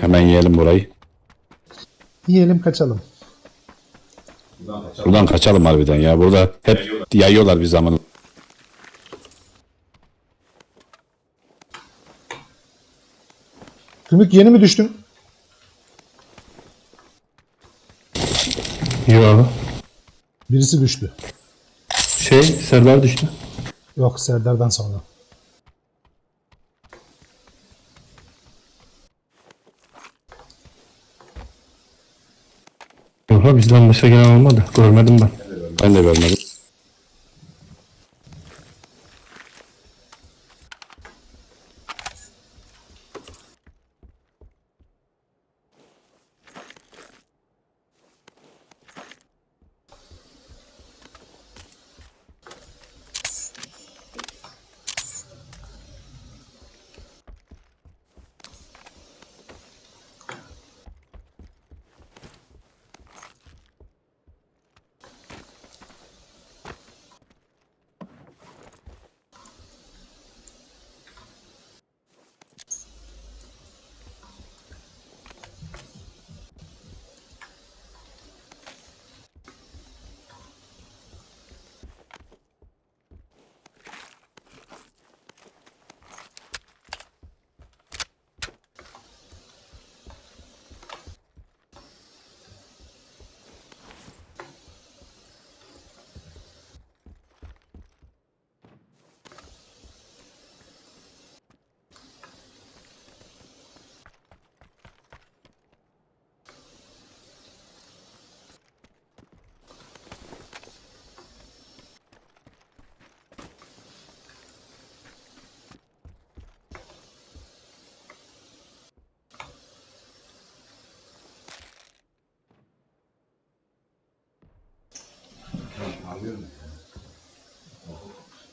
Hemen yiyelim burayı. Yiyelim kaçalım. Buradan kaçalım harbiden ya. Burada hep yayıyorlar bir zaman. Gümük yeni mi düştün? Yo. Birisi düştü. Şey Serdar düştü. Yok Serdar'dan sonra. Yok bizden başka gelen olmadı. Görmedim ben. Ben de görmedim.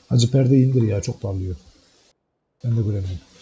Hacı perdeyi indir ya çok parlıyor. Ben de göremiyorum.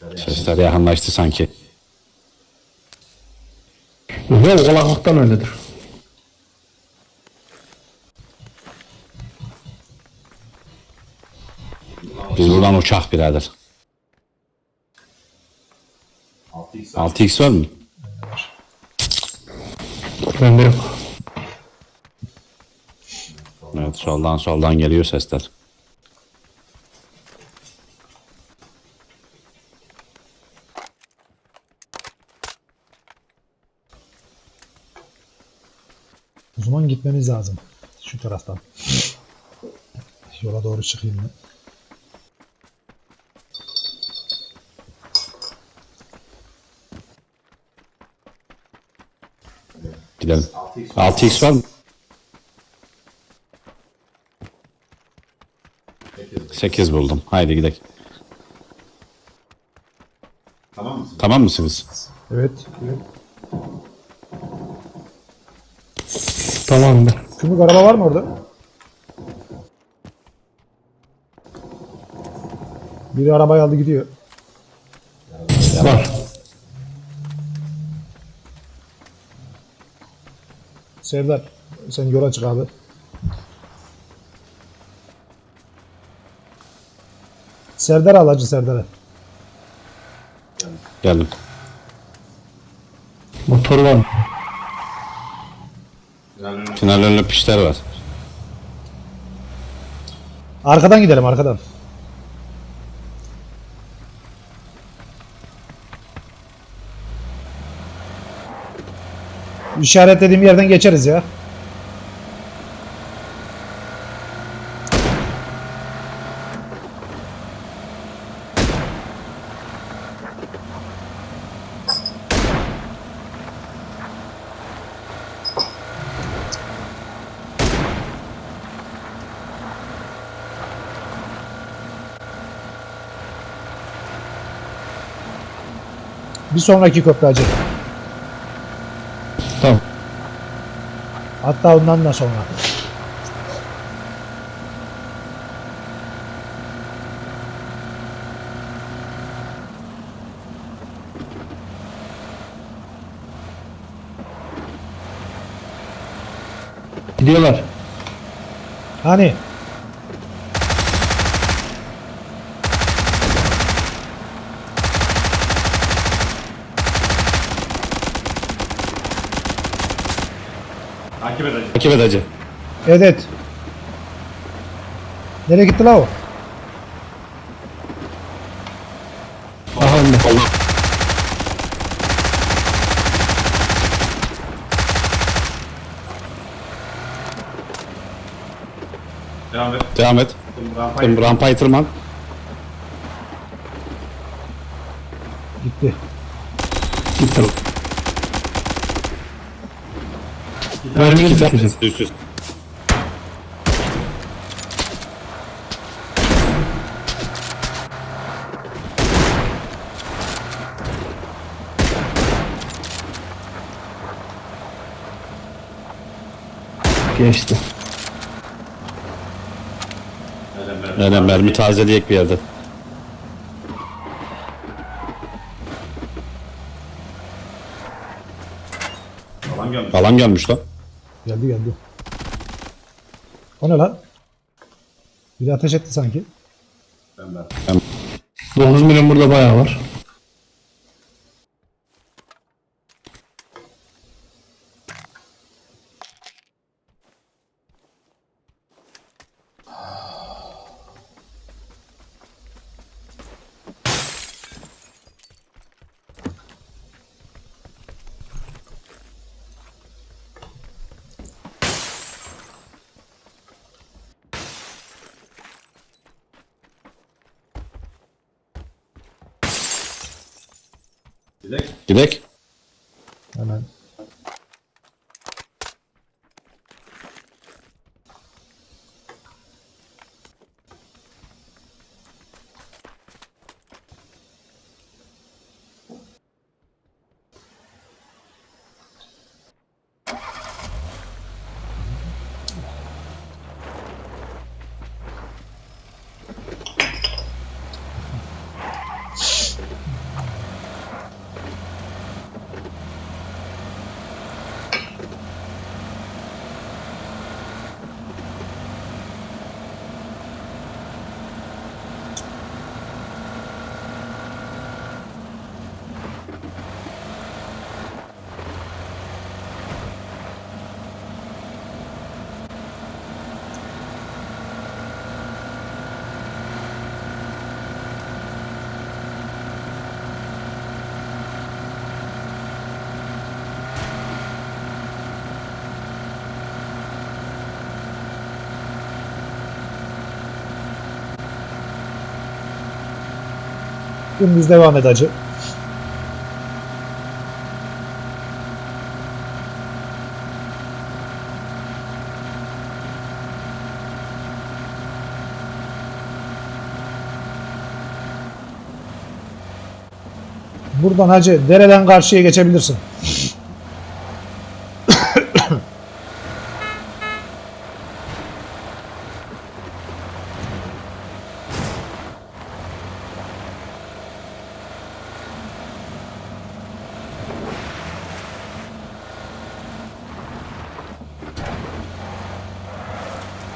Sesler yakınlaştı sanki. Yok kulaklıktan öyledir. Biz buradan uçak birader. 6x var mı? Bende yok. Evet soldan soldan geliyor sesler. O zaman gitmemiz lazım. Şu taraftan. Yola doğru çıkayım ben. Gidelim. 6x var mı? 8 buldum. Haydi gidelim. Tamam mısın? Tamam mısınız? Evet. Tamam ben. Gümrük araba var mı orada? Biri arabayı aldı gidiyor. Var. Serdar sen yola çık abi. Serdar al hacı Serdar'ı. Geldim. Motor var mı? Tünel önüne pişler var. Arkadan gidelim arkadan. İşaretlediğim yerden geçeriz ya. Bir sonraki köprü hacı. Tamam. Hatta ondan da sonra. Gidiyorlar. Hani? Takip edeceğim. Takip et hacı. Evet. Nereye gitti la o? Aha önde. Devam et. Devam et. Rampayı. Şimdi rampayı tırman. Gitti. Gitti. Kitap düşeceğim. üst üst. Geçti. Aynen mermi tazeleyek bir yerde. Alan gelmiş lan. Geldi geldi. O ne lan? Biri ateş etti sanki. Ben ben. 9 milyon burada bayağı var. Dilek. Gidek. Hemen. Dümdüz devam et hacı. Buradan hacı dereden karşıya geçebilirsin.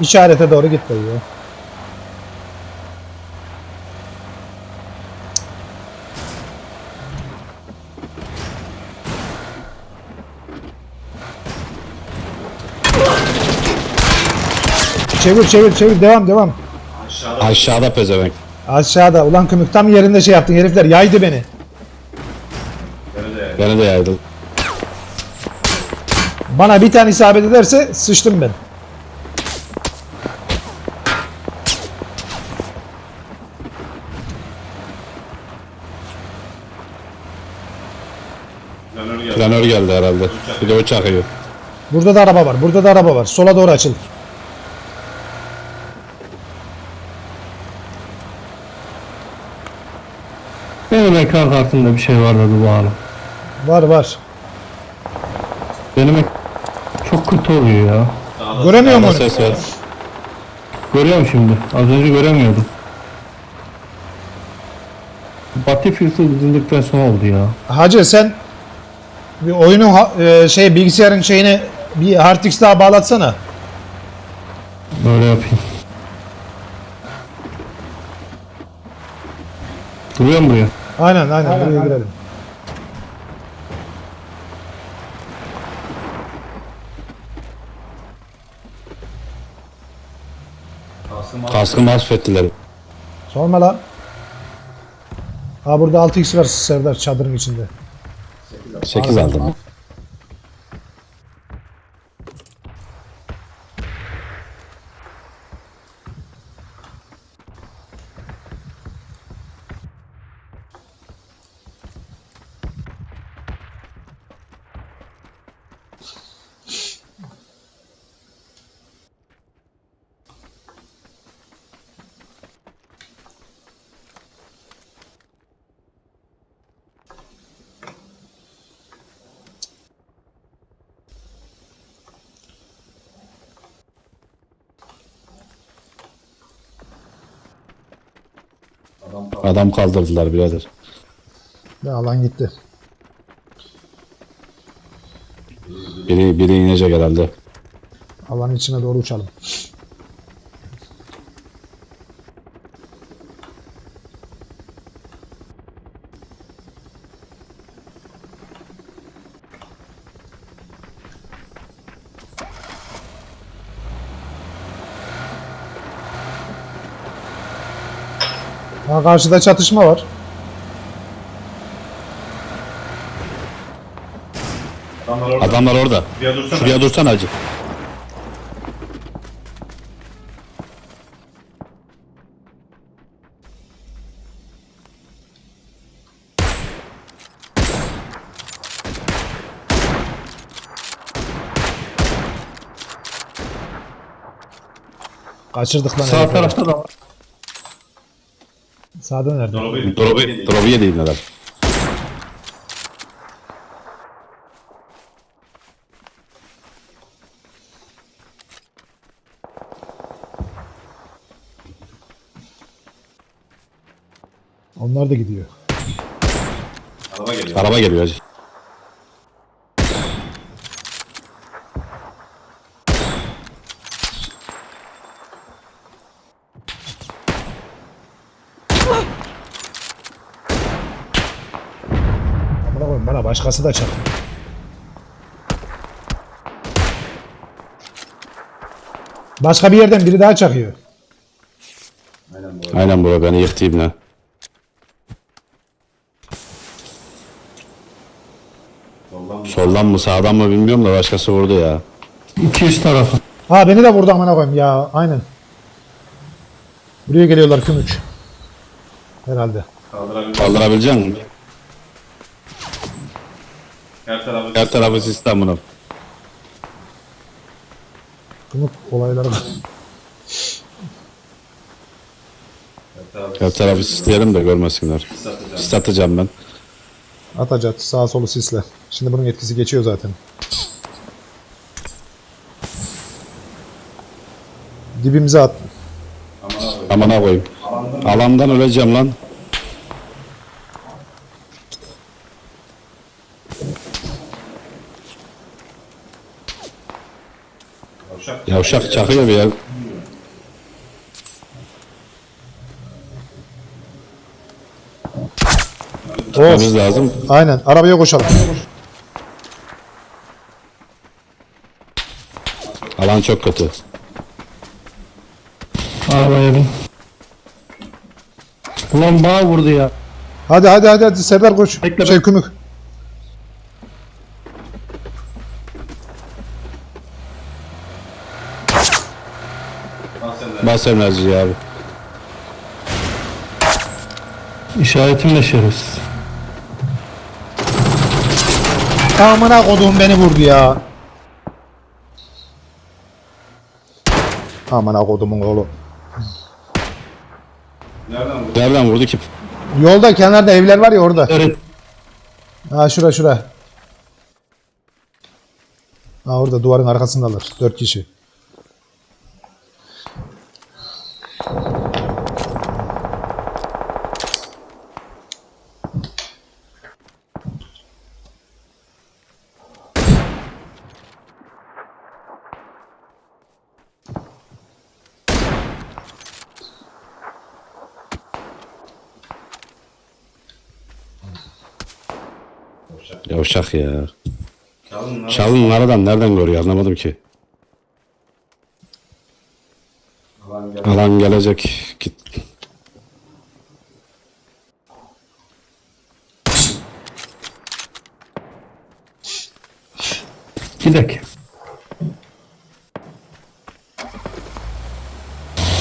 İşarete doğru git dayı ya. Çevir çevir çevir devam devam. Aşağıda. Aşağıda pezevenk. Aşağıda ulan kımık tam yerinde şey yaptın herifler yaydı beni. Beni de yaydı. Bana bir tane isabet ederse sıçtım ben. Planör geldi. Planör geldi herhalde. Bir de o çakıyor. Burada da araba var. Burada da araba var. Sola doğru açıl. Benim ekran kartımda bir şey vardı bu bağlı. Var var. Benim ek- çok kötü oluyor ya. Göremiyor Bana musun? ses ver. Görüyorum şimdi. Az önce göremiyordum. Batı filtre dizildikten sonra oldu ya. Hacı sen bir oyunun ha- e, şey bilgisayarın şeyine bir hard disk daha bağlatsana. Böyle yapayım. Duruyor mu buraya? Aynen aynen buraya girelim. Kasım abi. Kaskı mahvettiler. Sorma lan. Ha burada 6x var Serdar çadırın içinde. 8 aldım. Adam Adam kaldırdılar birader. Ve alan gitti. Biri, biri inecek herhalde. Alanın içine doğru uçalım. Ha karşıda çatışma var. Adamlar orada. Adamlar orada. Şuraya dursana. Şuraya dursan hacı. Kaçırdık lan. Sağ tarafta da var. Sağda nerede? Drop'u Drop'u drop'u yedi ibneler. Onlar da gidiyor. Araba geliyor. Araba geliyor hacı. Amına koyayım bana başkası da çarptı. Başka bir yerden biri daha çakıyor. Aynen bu. Aynen bura beni yıktı ibne. Soldan mı? Soldan mı sağdan mı bilmiyorum da başkası vurdu ya. 200 tarafı. Ha beni de vurdu amına koyayım ya. Aynen. Buraya geliyorlar kümüç. Herhalde. Kaldırabilir. Kaldırabilecek misin? Her tarafı. Her tarafı sistem bunu. Kümük olayları. Her tarafı. Sistleyelim de görmesinler. Satacağım. Satacağım ben. Atacak sağ solu sisle. Şimdi bunun etkisi geçiyor zaten. Dibimize at. Ama abi. Amına koyayım. Alandan öleceğim lan. Yavşak çakıyor ya. Tutmamız lazım. Aynen. Arabaya koşalım. Alan çok kötü. Arabaya bin. Ulan bağ vurdu ya. Hadi hadi hadi hadi Serdar koş. Bekle, Şey Kümük. Bas enerjiyi abi. İşaretimle şerefsiz. Amına koduğum beni vurdu ya. Amına kodumun oğlu. Nereden vurdun? Nereden vurdu ki? Yolda kenarda evler var ya orada. Evet. Ha şura şura. Ha orada duvarın arkasındalar. Dört kişi. Yavşak ya. Çalın. Çalın aradan nereden görüyor anlamadım ki. Alan gel. Alan gelecek. Git. Gidek.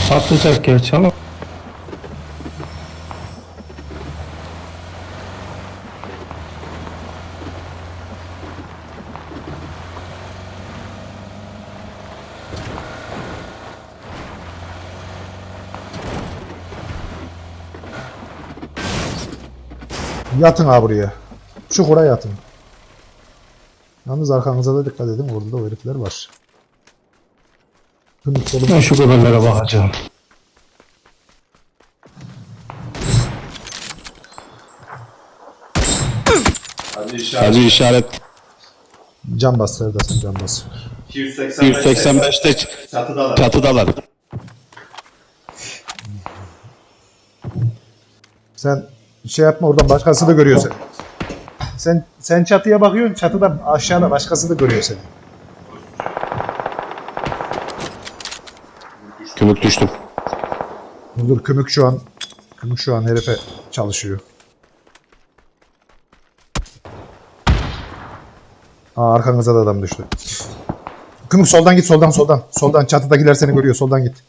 Patlayacak gerçi ama. Yatın ha buraya. Çukura yatın. Yalnız arkanıza da dikkat edin. Orada da o herifler var. Ben şu haberlere bakacağım. Hadi işaret. Hacı işaret Can bas Serdar sen can bas. 285. 185'te Çatıdalar. çatıdalar. Sen şey yapma oradan başkası da görüyor seni. Sen sen çatıya bakıyorsun çatıdan aşağıda başkası da görüyor seni. Kümük düştüm. Dur kümük şu an kümük şu an herife çalışıyor. Aa arkanıza da adam düştü. Kümük soldan git soldan soldan. Soldan çatıdakiler seni görüyor soldan git.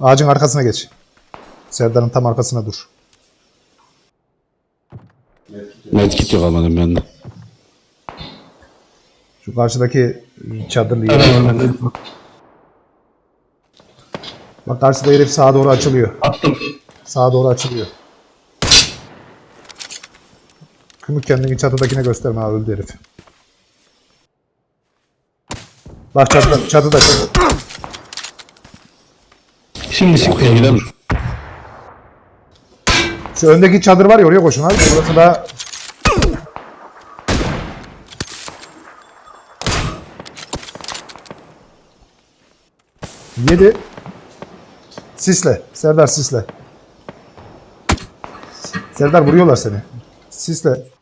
Ağacın arkasına geç. Serdar'ın tam arkasına dur. Medkit yok almadım ben de. Şu karşıdaki çadırlı Evet, yer. evet. Bak karşıda herif sağa doğru açılıyor. Attım. Sağa doğru açılıyor. Kümük kendini çatıdakine gösterme ha öldü herif. Bak çatıda, çatıda, çatıda. Şimdi Okey çıkıyor. gidelim. Şu öndeki çadır var ya oraya koşun abi. Burası da Yedi. Sisle. Serdar sisle. Serdar vuruyorlar seni. Sisle.